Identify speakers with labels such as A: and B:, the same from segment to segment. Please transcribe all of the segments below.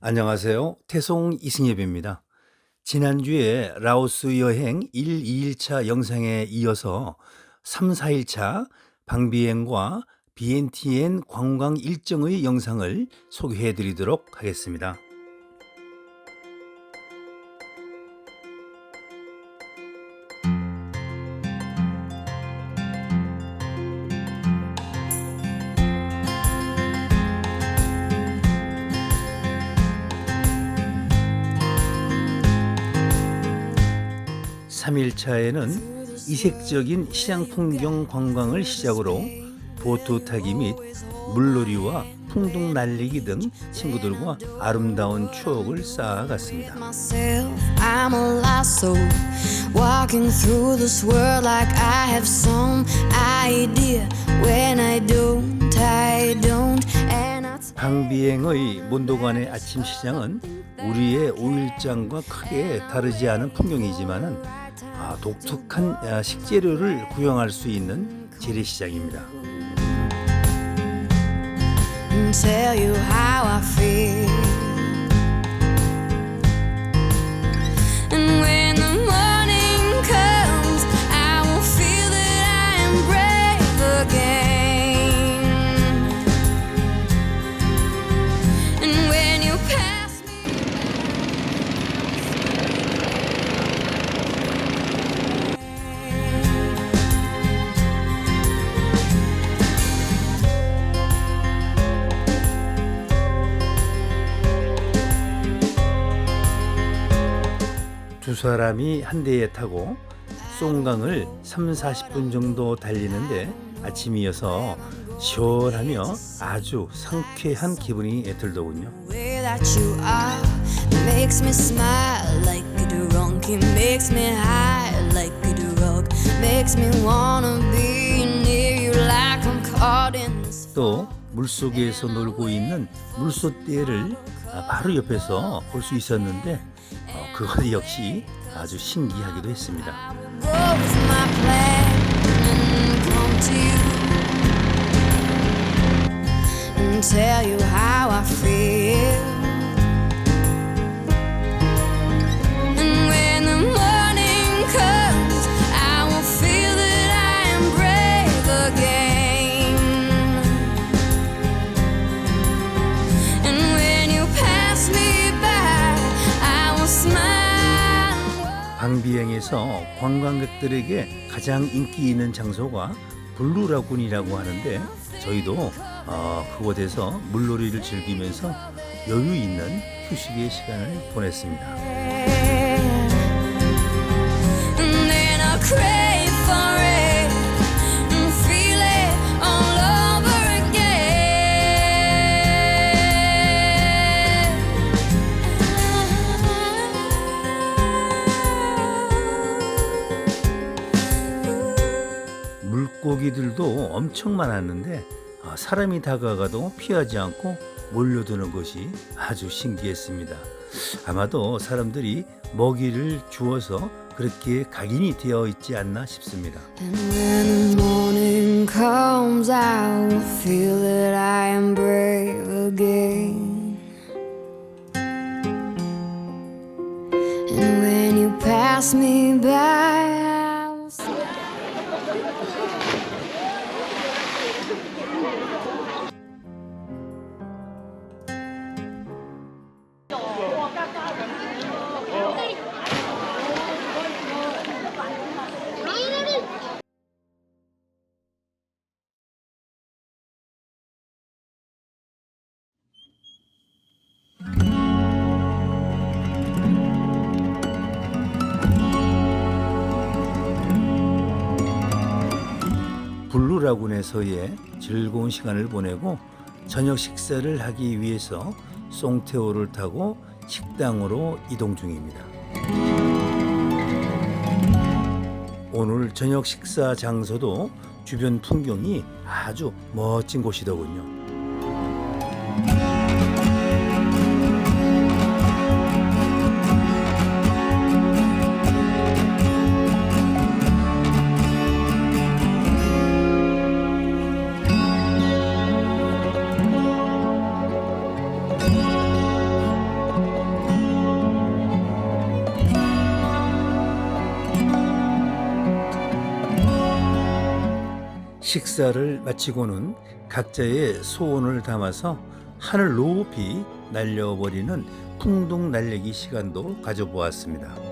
A: 안녕하세요. 태송 이승엽입니다. 지난주에 라오스 여행 1, 2일차 영상에 이어서 3, 4일차 방비행과 BNTN 관광 일정의 영상을 소개해 드리도록 하겠습니다. 삼일차에는 이색적인 시장 풍경 관광을 시작으로 보트 타기 및 물놀이와 풍등 날리기 등 친구들과 아름다운 추억을 쌓아갔습니다. 방비행의 몬도간의 아침 시장은 우리의 5일장과 크게 다르지 않은 풍경이지만은 아, 독특한 아, 식재료를 구경할 수 있는 재래시장입니다.
B: feel.
A: 사람이 한 대에 타고 송강을 3, 40분 정도 달리는데 아침이어서 시원하며 아주 상쾌한 기분이 들더군요. 또 물속에서 놀고 있는 물소떼를 아, 바로 옆에서 볼 수 있었는데 어, 그것 역시 아주 신기하기도 했습니다. 방비행에서 관광객들에게 가장 인기 있는 장소가 블루라군이라고 하는데 저희도 어, 그곳에서 물놀이를 즐기면서 여유 있는 휴식의 시간을 보냈습니다. 물고기들도 엄청 많았는데 아, 사람이 다가가도 피하지 않고 몰려드는 것이 아주 신기했습니다. 아마도 사람들이 먹이를 주어서 그렇게 각인이 되어 있지 않나 싶습니다.
B: Pass me by,
A: 블루라군에서의 즐거운 시간을 보내고 저녁 식사를 하기 위해서 송테오를 타고 식당으로 이동 중입니다. 오늘 저녁 식사 장소도 주변 풍경이 아주 멋진 곳이더군요. 식사를 마치고는 각자의 소원을 담아서 하늘 높이 날려버리는 풍동 날리기 시간도 가져보았습니다.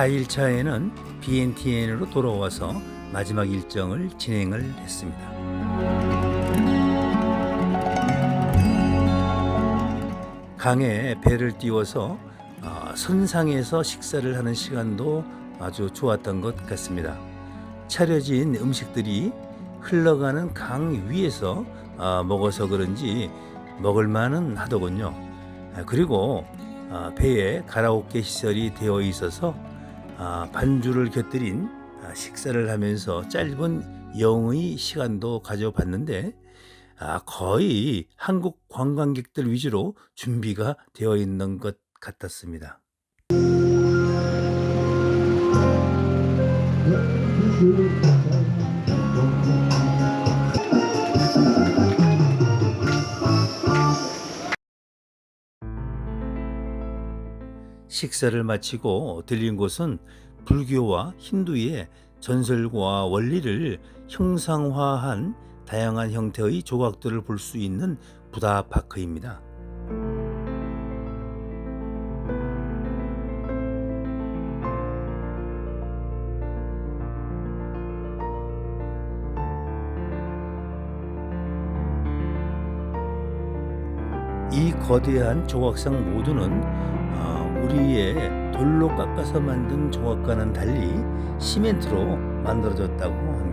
A: 사일차에는 BNTN으로 돌아와서 마지막 일정을 진행을 했습니다. 강에 배를 띄워서 어, 선상에서 식사를 하는 시간도 아주 좋았던 것 같습니다. 차려진 음식들이 흘러가는 강 위에서 아, 먹어서 그런지 먹을만은 하더군요. 아, 그리고 아, 배에 가라오케 시설이 되어 있어서 아, 반주를 곁들인 아, 식사를 하면서 짧은 영의 시간도 가져봤는데 아, 거의 한국 관광객들 위주로 준비가 되어 있는 것 같았습니다. 식사를 마치고 들린 곳은 불교와 힌두의 전설과 원리를 형상화한 다양한 형태의 조각들을 볼 수 있는 부다 파크입니다. 이 거대한 조각상 모두는 아, 우리의 돌로 깎아서 만든 조각과는 달리 시멘트로 만들어졌다고 합니다.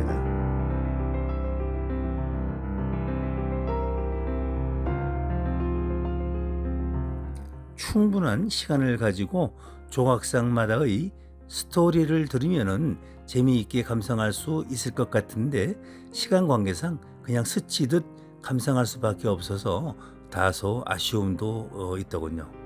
A: 충분한 시간을 가지고 조각상마다의 스토리를 들으면은 재미있게 감상할 수 있을 것 같은데 시간 관계상 그냥 스치듯 감상할 수밖에 없어서 다소 아쉬움도 어, 있더군요.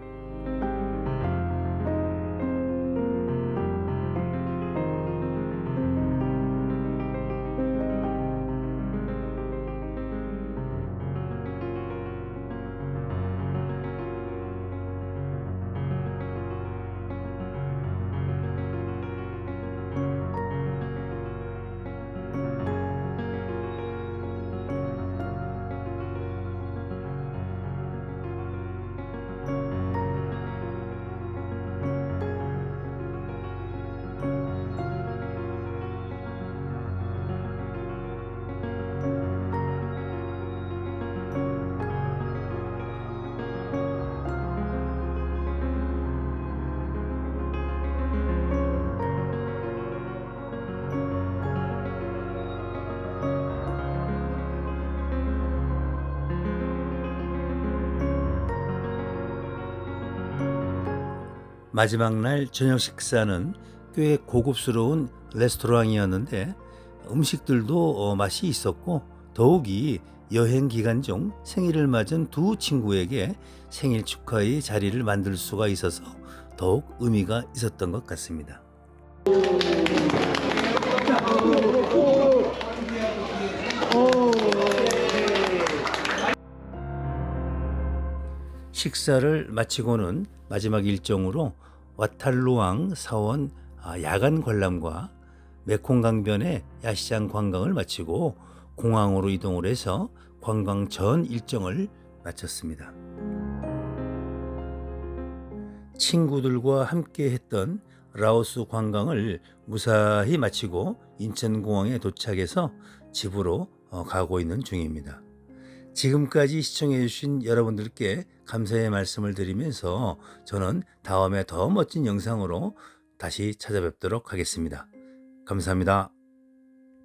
A: 마지막 날 저녁 식사는 꽤 고급스러운 레스토랑이었는데 음식들도 어, 맛이 있었고 더욱이 여행 기간 중 생일을 맞은 두 친구에게 생일 축하의 자리를 만들 수가 있어서 더욱 의미가 있었던 것 같습니다. 식사를 마치고는 마지막 일정으로 와탈루왕 사원 아, 야간 관람과 메콩강변의 야시장 관광을 마치고 공항으로 이동을 해서 관광 전 일정을 마쳤습니다. 친구들과 함께 했던 라오스 관광을 무사히 마치고 인천공항에 도착해서 집으로 어, 가고 있는 중입니다. 지금까지 시청해주신 여러분들께 감사의 말씀을 드리면서 저는 다음에 더 멋진 영상으로 다시 찾아뵙도록 하겠습니다. 감사합니다.